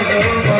I don't know.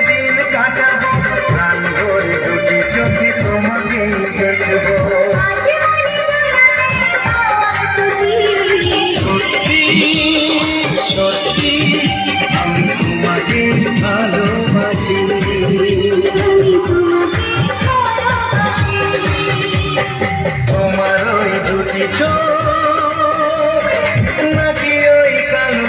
চোখ নাকি ওই কালো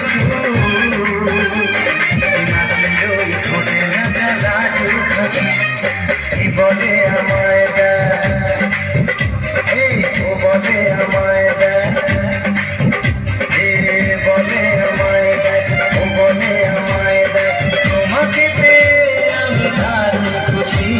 নাকি ওই ঠোঁটে রাখা লাজু হাসি কি বলে আমায় এই ও বলে আমায় বলে আমায় দেয় ও বলে আমায় দেয় তোমাকে পেয়ে আমি খুশি